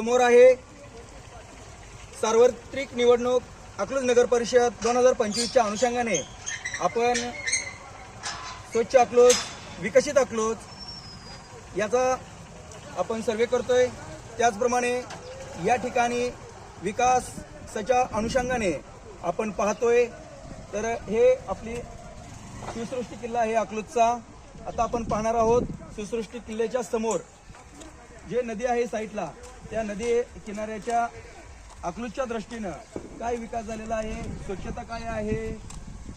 समोर आहे सार्वत्रिक निवडणूक अकलूज नगर परिषद दोन हजार पंचवीसच्या अनुषंगाने. आपण स्वच्छ अकलूज विकसित अकलूज याचा आपण सर्वे करतोय. त्याचप्रमाणे या ठिकाणी विकासाच्या अनुषंगाने आपण पाहतोय. तर हे आपली शिवसृष्टी किल्ला आहे अकलूजचा. आता आपण पाहणार आहोत शिवसृष्टी किल्ल्याच्या समोर. जे नदी आहे साईटला त्या नदी किनाऱ्याच्या अकलूजच्या दृष्टीनं काय विकास झालेला आहे? स्वच्छता काय आहे?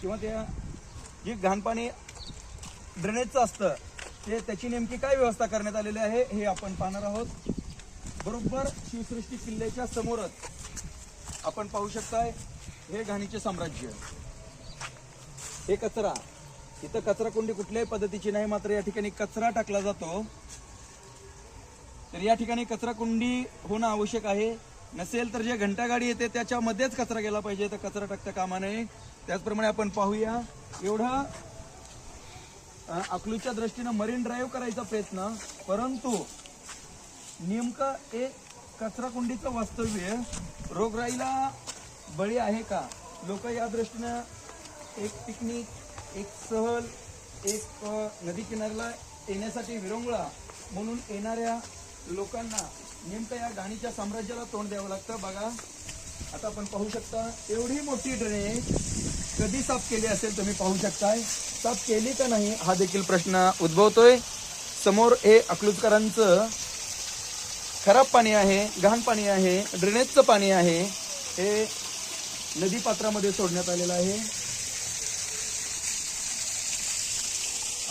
किंवा त्या जी घाणपाणी ड्रेनेजचं असतं ते त्याची नेमकी काय व्यवस्था करण्यात आलेली आहे हे आपण पाहणार आहोत. बरोबर शिवसृष्टी किल्ल्याच्या समोरच आपण पाहू शकताय हे घाणीचे साम्राज्य. हे कचरा इथं कचराकुंडी कुठल्याही पद्धतीची नाही मात्र या ठिकाणी कचरा टाकला जातो. तर या ठिकाणी कचरा कुंडी होणं आवश्यक आहे. नसेल तर जे घंटागाडी येते त्याच्यामध्येच कचरा गेला पाहिजे. तर कचरा टाकता कामा नये त्याचप्रमाणे आपण पाहूया. एवढा अकलूच्या दृष्टीनं मरीन ड्राईव्ह करायचा प्रयत्न. परंतु नेमकं एक कचरा कुंडीचं वास्तव्य रोगराईला बळी आहे का? लोक या दृष्टीनं एक पिकनिक एक सहल एक नदी किनाऱ्याला येण्यासाठी विरंगुळा म्हणून येणाऱ्या लोकांना नेमकं या घाणीच्या साम्राज्याला तोंड द्यावं लागतं. बघा आता आपण पाहू शकता एवढी मोठी ड्रेनेज कधी साफ केली असेल तुम्ही पाहू शकताय. साफ केली का नाही हा देखील प्रश्न उद्भवतोय. समोर हे अकलूजकरांचं खराब पाणी आहे घाण पाणी आहे ड्रेनेजचं पाणी आहे. हे नदी पात्रामध्ये सोडण्यात आलेलं आहे.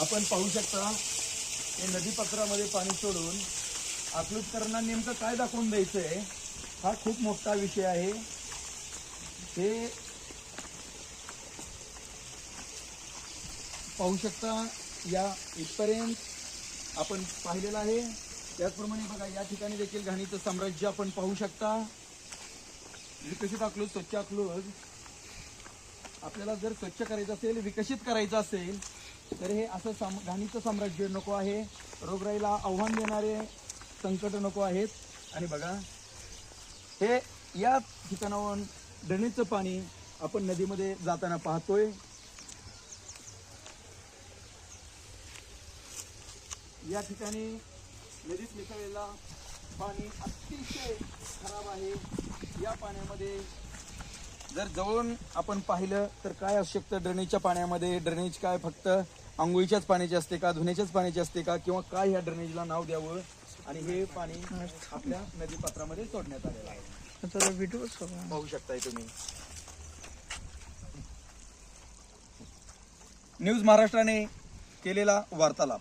आपण पाहू शकता हे नदी पात्रामध्ये पाणी सोडून अकलूजकरांना नेमकं काय दाखवून द्यायचंय हा खूप मोठा विषय आहे. ते पाहू शकता या इथपर्यंत आपण पाहिलेलं आहे. त्याचप्रमाणे बघा या ठिकाणी देखील घाणीचं साम्राज्य आपण पाहू शकता. विकसित अकलूज स्वच्छ अकलूज आपल्याला जर स्वच्छ करायचं असेल विकसित करायचं असेल तर हे असं साम घाणीचं साम्राज्य नको आहे. रोगराईला आव्हान देणारे संकट नको आहेत. आणि बघा हे या ठिकाणावरून ड्रेनेजचं पाणी आपण नदीमध्ये जाताना पाहतोय. या ठिकाणी नदीत मिसळलेला पाणी अतिशय खराब आहे. या पाण्यामध्ये जर जवळून आपण पाहिलं तर काय असू शकतं? ड्रेनेजच्या पाण्यामध्ये ड्रेनेज काय? फक्त आंघोळीच्याच पाण्याची असते का? धुण्याच्याच पाण्याची असते का? किंवा काय ह्या ड्रेनेजला नाव द्यावं? आणि हे पाणी आपल्या नदीपात्रामध्ये सोडण्यात आलेलं आहे. व्हिडिओ पाहू शकताय तुम्ही. न्यूज महाराष्ट्राने केलेला वार्तालाप.